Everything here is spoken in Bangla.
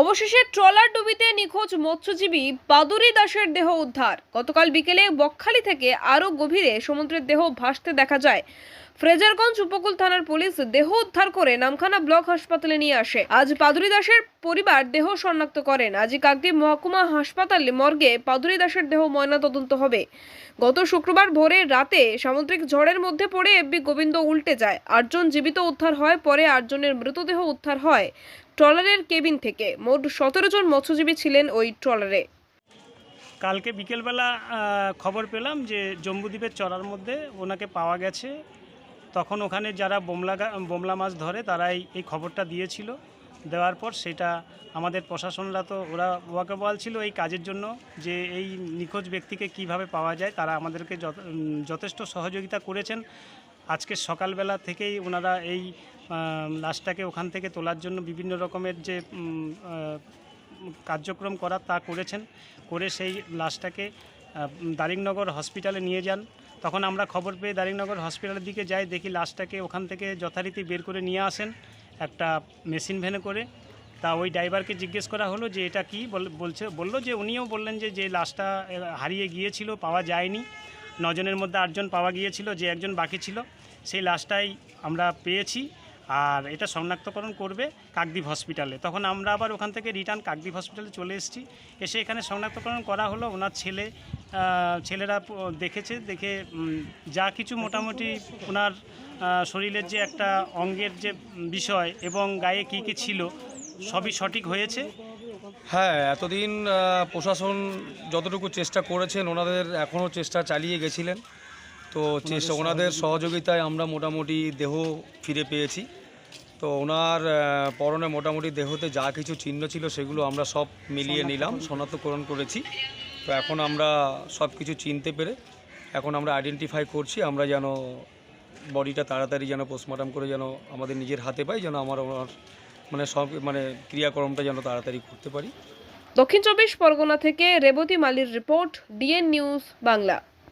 অবশেষে ট্রলার ডুবিতে নিখোঁজ মৎস্যজীবী বাদুরি দাসের দেহ উদ্ধার। গতকাল বিকেলে বকখালি থেকে আরও গভীরে সমুদ্রের দেহ ভাসতে দেখা যায়। ফ্রেজারগঞ্জ উপকূল থানার পুলিশ দেহ উদ্ধার করে নামখানা ব্লক হাসপাতালে নিয়ে আসে। আজ পাদুরি দাসের পরিবার দেহ শনাক্ত করেন। আজ কাকদ্বীপ মহকুমা হাসপাতালে মর্গে পাদুরি দাসের দেহ ময়না তদন্ত হবে। গত শুক্রবার ভোরে রাতে সামুদ্রিক ঝড়ের মধ্যে পড়ে এফবি গোবিন্দ উল্টে যায়। আটজন জীবিত উদ্ধার হয়, পরে আটজনের মৃতদেহ উদ্ধার হয়। ট্রলারের কেবিন থেকে মোট সতেরো জন মৎস্যজীবী ছিলেন ওই ট্রলারে। কালকে বিকেলবেলা খবর পেলাম যে জম্বুদ্বীপের চড়ার মধ্যে ওনাকে পাওয়া গেছে। তখন ওখানে যারা বোমলা বোমলা মাছ ধরে তারাই এই খবরটা দিয়েছিল। দেওয়ার পর সেটা আমাদের প্রশাসনরা তো, ওরা ওয়াকেবল ছিল এই কাজের জন্য যে এই নিখোঁজ ব্যক্তিকে কীভাবে পাওয়া যায়, তারা আমাদেরকে যথ- যথেষ্ট সহযোগিতা করেছেন। আজকে সকালবেলা থেকেই ওনারা এই লাশটাকে ওখান থেকে তোলার জন্য বিভিন্ন রকমের যে কার্যক্রম করার তা করেছেন। করে সেই লাশটাকে দারিংনগর হসপিটালে নিয়ে যান। তখন আমরা খবর পেয়ে দারিংনগর হসপিটালের দিকে যাই, দেখি লাশটাকে ওখান থেকে যথারীতি বের করে নিয়ে আসেন একটা মেশিন ভ্যানে করে। তা ওই ড্রাইভারকে জিজ্ঞেস করা হলো যে, এটা কি? বলছে, বলল যে, উনিও বললেন যে যে লাশটা হারিয়ে গিয়েছিল, পাওয়া যায়নি। নজনের মধ্যে আটজন পাওয়া গিয়েছিল, যে একজন বাকি ছিল, সেই লাশটাই আমরা পেয়েছি আর এটা শনাক্তকরণ করবে কাকদ্বীপ হসপিটালে। তখন আমরা আবার ওখান থেকে রিটার্ন কাকদ্বীপ হসপিটালে চলে এসেছি। এসে এখানে শনাক্তকরণ করা হলো, ওনার ছেলে ছেলেরা দেখেছে, দেখে যা কিছু মোটামুটি ওনার শরীরের যে একটা অঙ্গের যে বিষয় এবং গায়ে কী কী ছিল, সবই সঠিক হয়েছে। হ্যাঁ এতদিন প্রশাসন যতটুকু চেষ্টা করেছেন ওনাদের এখনও চেষ্টা চালিয়ে গেছিলেন। তো চেষ্টা ওনাদের সহযোগিতায় আমরা মোটামুটি দেহ ফিরে পেয়েছি। তো ওনার পরনে মোটামুটি দেহতে যা কিছু চিহ্ন ছিল সেগুলো আমরা সব মিলিয়ে নিলাম শনাক্তকরণ করেছি। তো এখন আমরা সব কিছু চিনতে পেরে এখন আমরা আইডেন্টিফাই করছি আমরা যেন বডিটা তাড়াতাড়ি যেন পোস্টমর্টম করে যেন আমাদের নিজের হাতে পাই যেন আমার ওনার মানে সব মানে ক্রিয়াকর্মটা যেন তাড়াতাড়ি করতে পারি। দক্ষিণ চব্বিশ পরগনা থেকে রেবতী মালির রিপোর্ট, ডিএন নিউজ বাংলা।